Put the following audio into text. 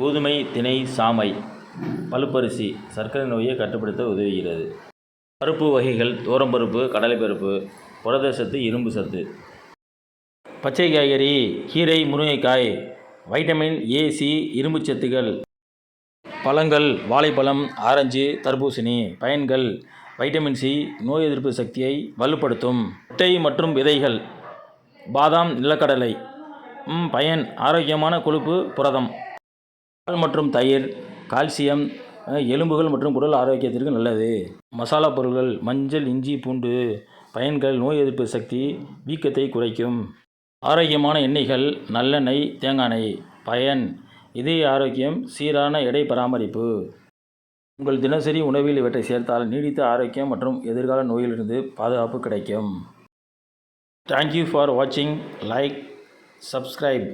கோதுமை தினை சாமை பழுப்பரிசி சர்க்கரை நோயை கட்டுப்படுத்த உதவுகிறது. பருப்பு வகைகள் தோரம்பருப்பு கடலைப்பருப்பு புரத சத்து இரும்பு சத்து. பச்சை காய்கறி கீரை முருங்கைக்காய் வைட்டமின் ஏ சி இரும்புச் சத்துக்கள் பழங்கள் வாழைப்பழம் ஆரஞ்சு தர்பூசணி பயன்கள் வைட்டமின் சி நோய் எதிர்ப்பு சக்தியை வலுப்படுத்தும். முட்டை மற்றும் விதைகள் பாதாம் நிலக்கடலை பயன் ஆரோக்கியமான கொழுப்பு புரதம். பால் மற்றும் தயிர் கால்சியம் எலும்புகள் மற்றும் குடல் ஆரோக்கியத்திற்கு நல்லது. மசாலா பொருட்கள் மஞ்சள் இஞ்சி பூண்டு பயன்கள் நோய் எதிர்ப்பு சக்தி வீக்கத்தை குறைக்கும். ஆரோக்கியமான எண்ணெய்கள் நல்லெண்ணெய் தேங்காய் எண்ணெய் பயன் இதய ஆரோக்கியம் சீரான எடை பராமரிப்பு. உங்கள் தினசரி உணவில் இவற்றை சேர்த்தால் நீடித்த ஆரோக்கியம் மற்றும் எதிர்கால நோயிலிருந்து பாதுகாப்பு கிடைக்கும். தேங்க்யூ ஃபார் வாட்சிங் லைக் சப்ஸ்கிரைப்